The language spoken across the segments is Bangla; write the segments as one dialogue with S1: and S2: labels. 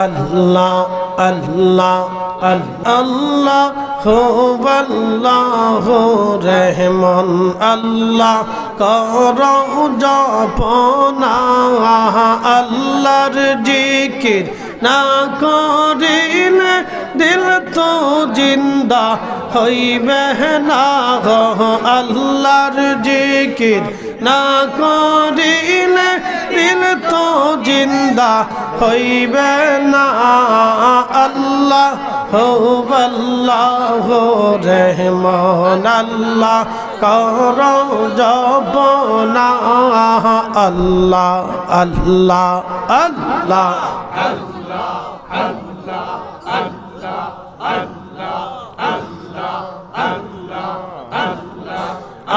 S1: আল্লাহ আল্লাহ আল্লাহ, খুব আল্লাহ রহমান। আল্লাহ কর জপনা, আল্লাহর জিকির না করিলে দিল তো জিন্দা হইবে না আল্লাহর জিকির না করিলে দিল তো জিন্দা হইবে না। আল্লাহ হো আল্লাহ রহমান। আল্লাহ কর জপনা। আল্লাহ আল্লাহ আল্লাহ।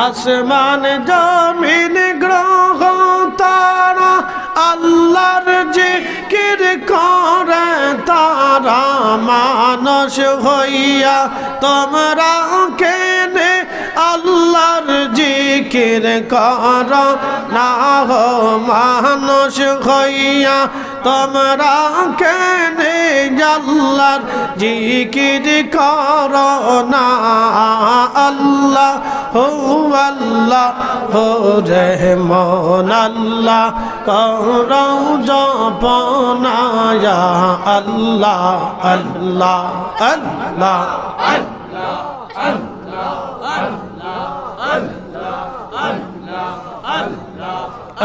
S1: আসমান, জমিন, গ্রহ মানস হইয়া তোমরা কে জিকির কর, না হো মানুষ হইয়া তোমরা কেনে আল্লাহর জিকির কর, না আল্লাহ, হো আল্লাহ, হো রহমান আল্লাহ, কর জপনায়া আল্লাহ আল্লাহ আল্লাহ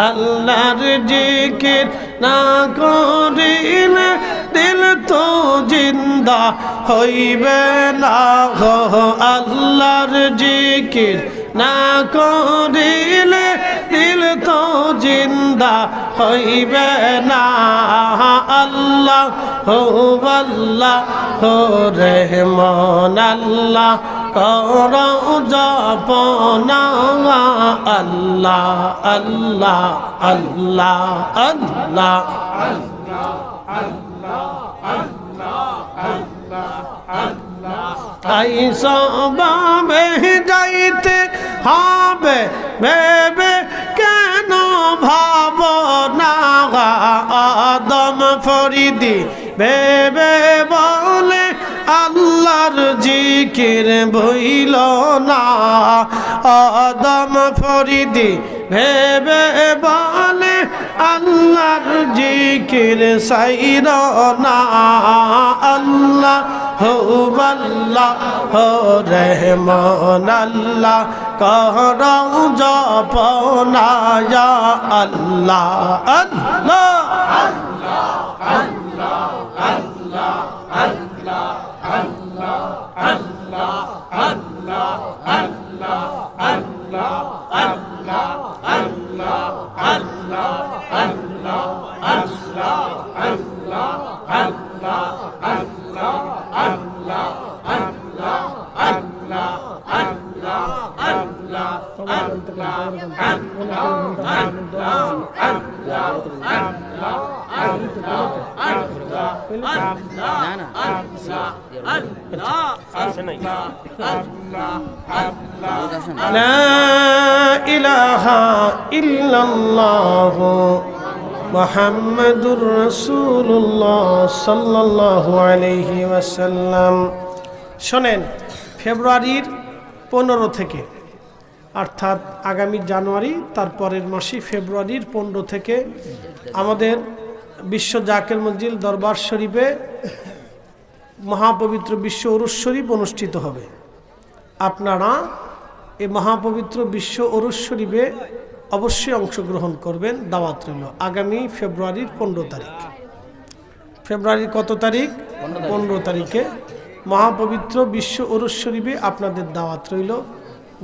S1: আল্লাহর জিকির না করিলে দিল তো জিন্দা হইবে না গো আল্লাহর জিকির না করিলে দিল তো জিন্দা হইবে না আল্লাহ হো আল্লাহ হো রহমান আল্লাহ কর জপনা আল্লাহ আল্লাহ আল্লাহ আল্লাহ। আইসবে যাইতে হবে, ভেবে কেন ভাব না আদম ফরিদি? ভেবে বলে আল্লাহর জিকির বইল না। আদম ফরিদি ভেবে বলে, আল্লাহর জিকির সাইর না। আল্লাহ হো আল্লাহ হো রহমান, আল্লাহ কর জপনা। আল্লাহ আল্লাহ لا إله إلا الله মোহাম্মদুর রসুল্লাহ সাল্লাহ আলহি ওয়াসাল্লাম। শোনেন, ফেব্রুয়ারির পনেরো থেকে, অর্থাৎ আগামী জানুয়ারি, তারপরের মাসে ফেব্রুয়ারির পনেরো থেকে আমাদের বিশ্ব জাকের মজিল দরবার শরীফে মহাপবিত্র বিশ্ব অরুষ শরীফ অনুষ্ঠিত হবে। আপনারা এই মহাপবিত্র বিশ্ব অরুষ শরীফে অবশ্যই অংশগ্রহণ করবেন দাওয়াত রইল আগামী ফেব্রুয়ারির পনেরো তারিখ। ফেব্রুয়ারির কত তারিখ? পনেরো তারিখে। মহাপবিত্র বিশ্ব অরুষ শরীফে আপনাদের দাওয়াত রইল।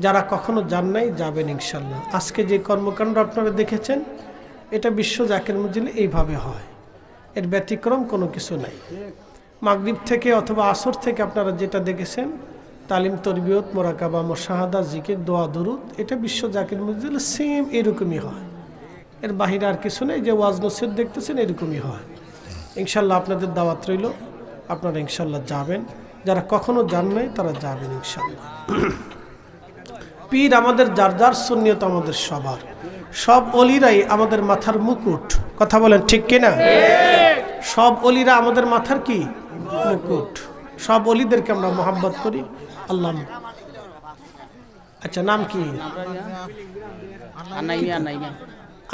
S1: যারা কখনো যান নাই যাবেন ইনশাল্লাহ আজকে যে কর্মকাণ্ড আপনারা দেখেছেন এটা বিশ্ব জাকের মজিলে এইভাবে হয়। এর ব্যতিক্রম কোনো কিছু নাই। মাগরিব থেকে অথবা আসর থেকে আপনারা যেটা দেখেছেন তালিম, তরবিয়ত, মোরাকাবা, মোশাহাদা, জিকির, দোয়া, দরুদ, এটা বিশ্ব জাকির মসজিদ সেম এরকমই হয়। এর বাহিরে আর কিছু নেই, যে ওয়াজ নসির দেখতেছেন এরকমই হয়। ইনশাল্লাহ আপনাদের দাওয়াত রইল, আপনারা ইনশাল্লাহ যাবেন। যারা কখনো যান নাই, তারা যাবেন ইনশাল্লাহ। পীর আমাদের যার যার, সুন্নিয়ত আমাদের সবার। সব অলিরাই আমাদের মাথার মুকুট। কথা বলেন ঠিক কিনা? সব অলিরা আমাদের মাথার কি? মুকুট। সব অলিদেরকে আমরা মোহাব্বত করি। আল্লাহ। আচ্ছা নাম কি?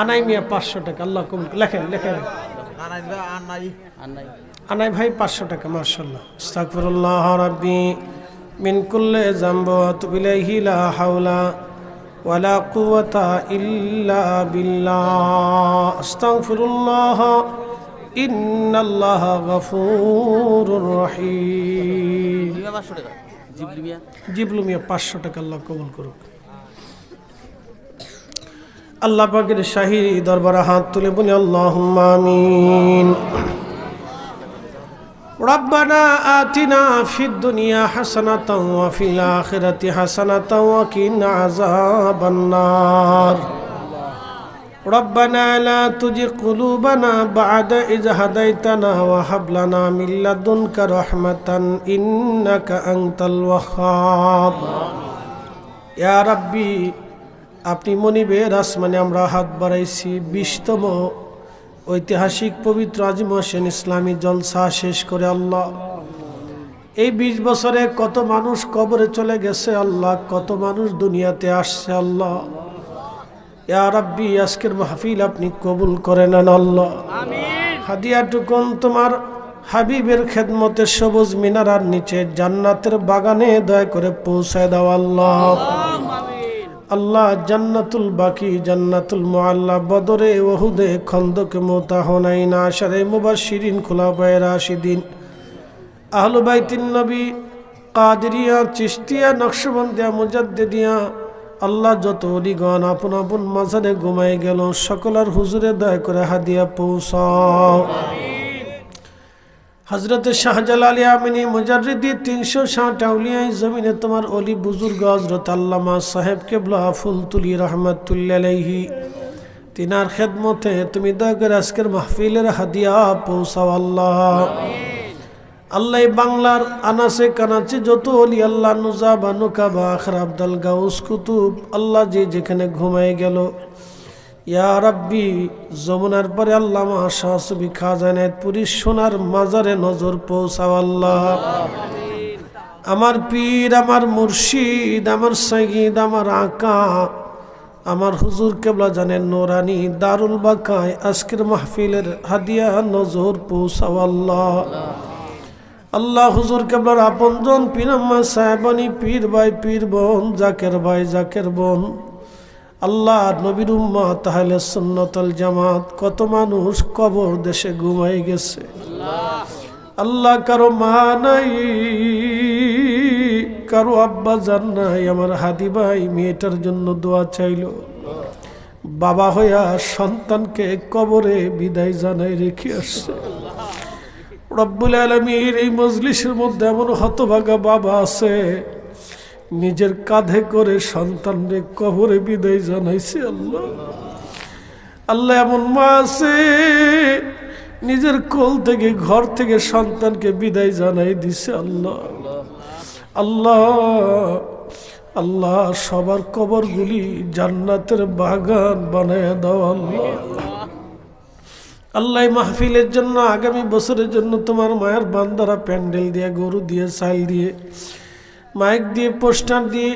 S2: আনাই মিয়া
S1: পাঁচশো টাকা আল্লাহ কবুল লেখেন লেখেন।
S2: আনাই
S1: ভাই পাঁচশো টাকা মার্শাল্লাহ আস্তাগফিরুল্লাহ রাব্বি মিন কুল্লি যামব ওয়া লা হাওলা ওয়ালা কুওয়াতা ইল্লা বিল্লাহ। আস্তাগফিরুল্লাহ ইন্নাল্লাহা গফুরুর রহিম।
S2: মিয়া পাঁচশো টাকা জিবলি মিয়া
S1: জিবলু মিয়া পাঁচশো টাকা আল্লাহ কবুল করুক আল্লাহ পাকের শাহী দরবারে হাত তুলে বলি আল্লাহ আমিন ربنا آتنا في الدنيا حسنة وفي الآخرة حسنة وقنا عذاب النار ربنا لا تزغ قلوبنا بعد إذ هديتنا وهب لنا من لدنك رحمة إنك أنت الوهاب ইয়া রাব্বি আপনি মনিবের আসমানে আমরা হাত বাড়াইছি বিশতম ঐতিহাসিক পবিত্র আজিম হোসেন ইসলামী জলসা শেষ করে আল্লাহ এই বিশ বছরে কত মানুষ কবরে চলে গেছে আল্লাহ কত মানুষ দুনিয়াতে আসছে আল্লাহ ইয়া রাব্বি আজকের মাহফিল আপনি কবুল করে নেন আল্লাহ। হাদিয়াটুকুন তোমার হাবিবের খেদমতে সবুজ মিনারার নিচে জান্নাতের বাগানে দয়া করে পৌঁছায় দাও আল্লাহ। আল্লাহ জান্নাতুল বাকি জান্নাতুল মোয়াল্লা বদরে ওহুদে খন্দকে মোতা হোনাই না মুবাশিরিন খোলা পায়ের আশিদিন আহলু বাইতিন নবী কাদরিয়া চিস্তিয়া নকশবন্দিয়া মুজাদ্দিদিয়া আল্লাহ যত অলিগণ আপন আপন মাঝারে ঘুমাই গেল, সকলার হুজুরে দয়া করে হাদিয়া পৌঁছাও। হজরত শাহজালাল আমিনী মুজারিদি তিনশো ষাট আউলিয়াই জমিনে তোমার অলি বুজুর্গ হজরত আল্লামা সাহেব কেবলা ফুলতুলি রহমতুল্লাহি তিনার খেদমতে তুমি দয়া করে আজকের মাহফিলের হাদিয়া পৌঁছাও আল্লাহ। আল্লাহ বাংলার আনাসে কানাচে যত অলি, আল্লাহ নুজা বা নুকা বা আখর আবদাল গাউস কুতুব, আল্লাহ যে যেখানে ঘুমায় গেল। ইয়া রাব্বি, যমুনার পরে আল্লাহ শাহসবি খাজানায়তপুরি সোনার মাজারে নজর পৌঁছাও আল্লাহ। আমার পীর, আমার মুর্শিদ, আমার সঈদ, আমার আঁকা, আমার হুজুর কেবলা জানেন নোরানি, দারুল বাকায়, আজকের মাহফিলের হাদিয়া নজর পৌঁছাও আল্লাহ। আল্লাহ হুজুর কেবলার আপনজন পীরাম্মা সাহেবানি, পীর ভাই, পীর বোন, জাকের ভাই, জাকের বোন। আল্লাহ নবীর উম্মা তাহলে সুন্নতল জামাত, কত মানুষ কবর দেশে ঘুমাই গেছে। আল্লাহ কারও মা নাই, কারও আব্বা জান নাই, আমার হাদি ভাই মেয়েটার জন্য দোয়া চাইল। বাবা হইয়া সন্তানকে কবরে বিদায় জানাই রেখে আসছে। রব্বুল আলমীর এই মজলিসের মধ্যে এমন হতভাগা বাবা আছে, নিজের কাঁধে করে সন্তানরে কবরে বিদায় জানাইছে আল্লাহ। আল্লাহ এমন মা আছে, নিজের কোল থেকে ঘর থেকে সন্তানকে বিদায় জানাই দিছে আল্লাহ। আল্লাহ আল্লাহ সবার কবরগুলি জান্নাতের বাগান বানায় দাও আল্লাহ। আল্লাহ মাহফিলের জন্য, আগামী বছরের জন্য তোমার মায়ের বান্দারা প্যান্ডেল দিয়ে, গরু দিয়ে চাল দিয়ে, মাইক দিয়ে, পোস্টার দিয়ে,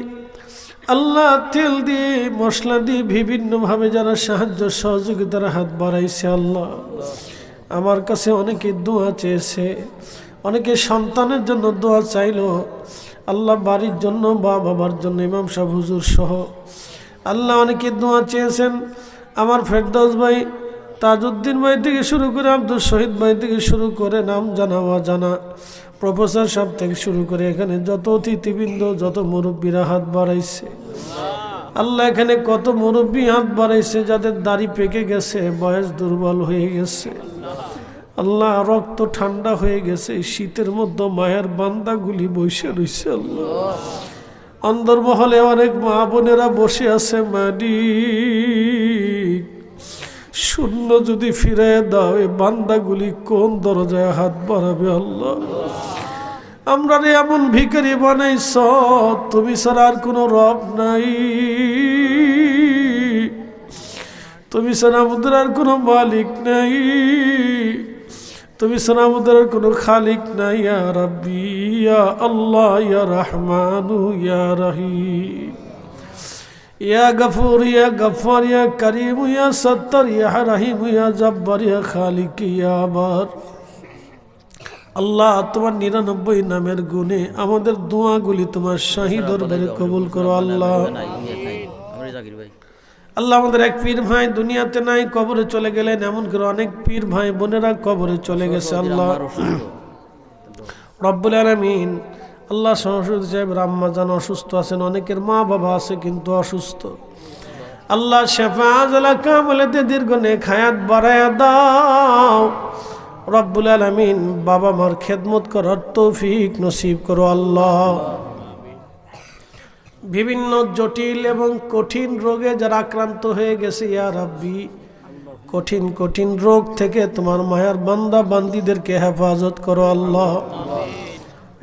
S1: আল্লাহ তেল দিয়ে, মশলা দিয়ে বিভিন্নভাবে যারা সাহায্য সহযোগিতার হাত বাড়াইছে আল্লাহ। আমার কাছে অনেকে দোয়া চেয়েছে, অনেকে সন্তানের জন্য দোয়া চাইলো। আল্লাহ বাড়ির জন্য, বা বাবার জন্য, ইমাম সাহেব, হুজুর সহ। আল্লাহ অনেকে দোয়া চেয়েছেন। আমার ফেরদৌস ভাই তাজউদ্দিন ভাই থেকে শুরু করে আব্দুল শহীদ ভাই থেকে শুরু করে নাম জানা জানা, প্রফেসর সাহেব থেকে শুরু করে এখানে যত অতিথিবৃন্দ, যত মুরব্বীরা হাত বাড়াইছে। আল্লাহ এখানে কত মুরব্বী হাত বাড়াইছে যাদের দাড়ি পেকে গেছে, বয়স দুর্বল হয়ে গেছে। আল্লাহ রক্ত ঠান্ডা হয়ে গেছে শীতের মধ্যে মায়ের বান্দাগুলি বসে রয়েছে আল্লাহ। অন্দরমহলে অনেক মা বোনেরা বসে আছে মাডি শূন্য যদি ফিরে দাও এই বান্দাগুলি কোন দরজায় হাত বাড়াবে আল্লাহ? আমরা রে এমন ভিখারি বানাইছ তুমি ছাড়া আর কোনো রব নাই। তুমি ছাড়া আমাদের আর কোনো মালিক নাই। তুমি ছাড়া আমাদের আর কোনো খালিক নাই। ইয়া রাব্বি, ইয়া আল্লাহ, ইয়া রহমানু, ইয়া রহিম। يا غفور يا غفار يا كريم يا ستر يا رحيم يا جبار يا خالق يا بار আল্লাহ তোমার নিরানব্বই নামের গুণে আমাদের দোয়াগুলি তোমার শাহী দরবারে কবুল করো আল্লাহ আল্লাহ আমাদের এক পীর ভাই দুনিয়াতে নাই কবরে চলে গেলেন এমন করে অনেক পীর ভাই বোনেরা কবরে চলে গেছে আল্লাহ রব্বুল আলমিন আল্লাহ সরস্বতী সাহেব, রাম্মাজান অসুস্থ আছেন, অনেকের মা বাবা আছে কিন্তু অসুস্থ। আল্লাহ শেফাজ কামলেতে দীর্ঘ নে খায়াত বাড়ায়া দাও। রব্বুল আলমিন বাবা মার খেদমত করার তৌফিক নসিব করো আল্লাহ। বিভিন্ন জটিল এবং কঠিন রোগে যারা আক্রান্ত হয়ে গেছে, ইয়া রাব্বি, কঠিন কঠিন রোগ থেকে তোমার মায়ার বান্দা বান্দিদেরকে হেফাজত করো আল্লাহ।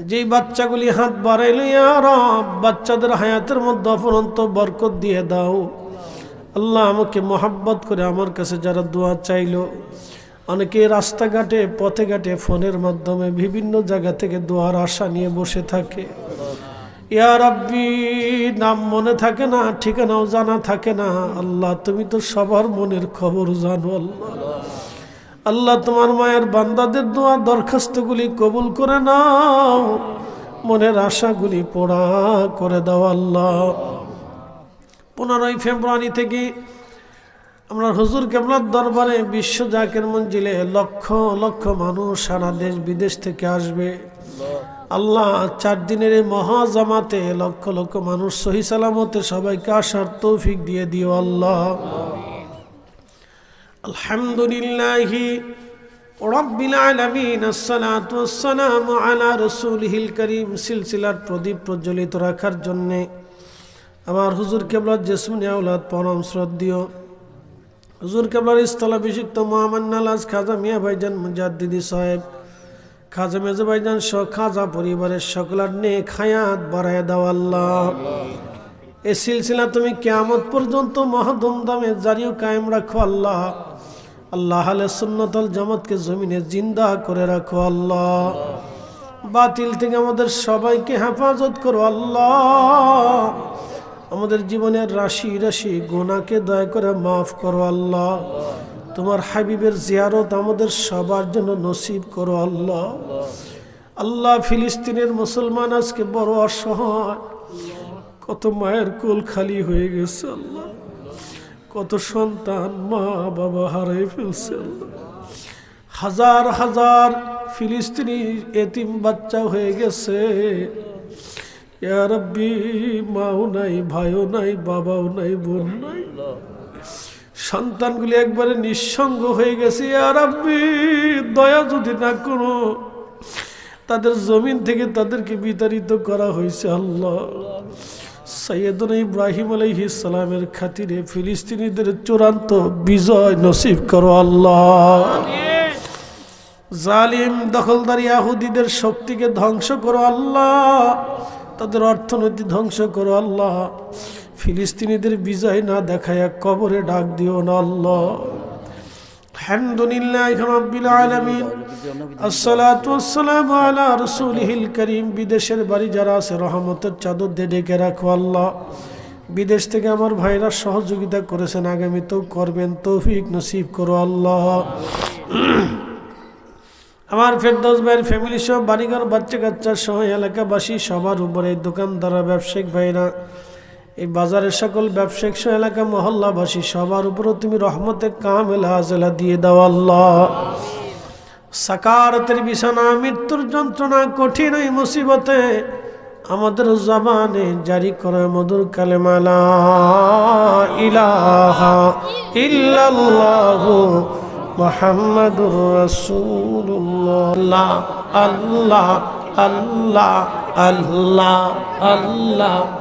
S1: যেই বাচ্চাগুলি হাত বাড়াইল রব, বাচ্চাদের হায়াতের মধ্যে অপরন্ত বরকত দিয়ে দাও। আল্লাহ আমাকে মোহাব্বত করে আমার কাছে যারা দোয়া চাইলো, অনেকে রাস্তাঘাটে পথে ঘাটে ফোনের মাধ্যমে বিভিন্ন জায়গা থেকে দোয়ার আশা নিয়ে বসে থাকে। ইয়া রাব্বি, নাম মনে থাকে না, ঠিকানাও জানা থাকে না। আল্লাহ, তুমি তো সবার মনের খবর জানো আল্লাহ। আল্লাহ তোমার মায়ের বান্দাদের দোয়া দরখাস্তগুলি কবুল করে নাও। মনের আশাগুলি পোড়া করে দাও আল্লাহ। পনেরোই ফেব্রুয়ারি থেকে আমরা হুজুর কেবলার দরবারে বিশ্ব জাকের মঞ্জিলে লক্ষ লক্ষ মানুষ সারা দেশ বিদেশ থেকে আসবে। আল্লাহ চার দিনের এই মহাজামাতে লক্ষ লক্ষ মানুষ সহি সালামতে সবাইকে আসার তৌফিক দিয়ে দিও আল্লাহ। আলহামদুলিল্লাহ রব্বিল আলামিন, আসসালাতু ওয়াসসালামু আলা রাসূলিহিল করিম, সিলসিলার প্রদীপ প্রজ্বলিত রাখার জন্যে। আমার হুজুর কেবলার জেসমিন আউলাদ পরম শ্রদ্ধীয়। হুজুর কেবলার স্থলাভিষিক্ত মহামান্নালাজ খাজা মিয়া ভাইজান মুজাদ্দিদি সাহেব, খাজা মেজা ভাইজান সহ খাজা পরিবারের সকলার নে খায়াত বাড়ায় দাও আল্লাহ। এই সিলসিলা তুমি কেয়ামত পর্যন্ত মহাধুমধামে জারিও কায়েম রাখো আল্লাহ। আল্লাহ আলে সুন্নতল জামাতকে জমিনে জিন্দা করে রাখো আল্লাহ। বাতিল থেকে আমাদের সবাইকে হেফাজত করো আল্লাহ। আমাদের জীবনের রাশি রাশি গোনাকে দয়া করে মাফ করো আল্লাহ। তোমার হাবিবের জিয়ারত আমাদের সবার জন্য নসিব করো আল্লাহ। আল্লাহ ফিলিস্তিনের মুসলমান আজকে বড় অসহায়। কত মায়ের কোল খালি হয়ে গেছে আল্লাহ। কত সন্তান মা বাবা হারাই ফেলছে হাজার হাজার ফিলিস্তিনি এতিম বাচ্চা হয়ে গেছে। ইয়া রাব্বি, মাও নাই, ভাইও নাই, বাবাও নাই, বোন নাই। সন্তানগুলি একবারে নিঃসঙ্গ হয়ে গেছে। ইয়া রাব্বি, দয়া যদি না করো, তাদের জমিন থেকে তাদেরকে বিতাড়িত করা হয়েছে আল্লাহ। সৈয়দন ইব্রাহিম সালামের খাতিরে ফিলিস্তিনিদের চূড়ান্ত বিজয় নসিব করো আল্লাহ। জালিম, দখলদারি আহুদিদের শক্তিকে ধ্বংস করো আল্লাহ। তাদের অর্থনীতি ধ্বংস করো আল্লাহ। ফিলিস্তিনিদের বিজয় না দেখায় কবরে ডাক দিও না আল্লাহ। বিদেশের বাড়ি যারা আছে, রহমতের চাদর দিয়ে ডেকে রাখো আল্লাহ। বিদেশ থেকে আমার ভাইরা সহযোগিতা করেছেন, আগামীতেও করবেন তৌফিক নসিব করো আল্লাহ। আমার ফেরদৌস ভাইয়ের ফ্যামিলি সহ বাড়িঘর বাচ্চা কাচ্চা সহ এলাকাবাসী, সবার উপরে দোকানদাররা ব্যবসায়িক ভাইরা এই বাজারের সকল ব্যবসায়িক এলাকা মহল্লাবাসী, সবার উপরও তুমি রহমতে কামেলা হাজেলা দিয়ে দাও আল্লাহ। সাকারতের বিছানা, মৃত্যুর যন্ত্রণা, কঠিন এই মুসিবতে আমাদের জবানে জারি করে মধুর কালেমালা ইলাহা ইল্লাল্লাহু মোহাম্মদুর রসুল্লাহ আল্লাহ আল্লাহ।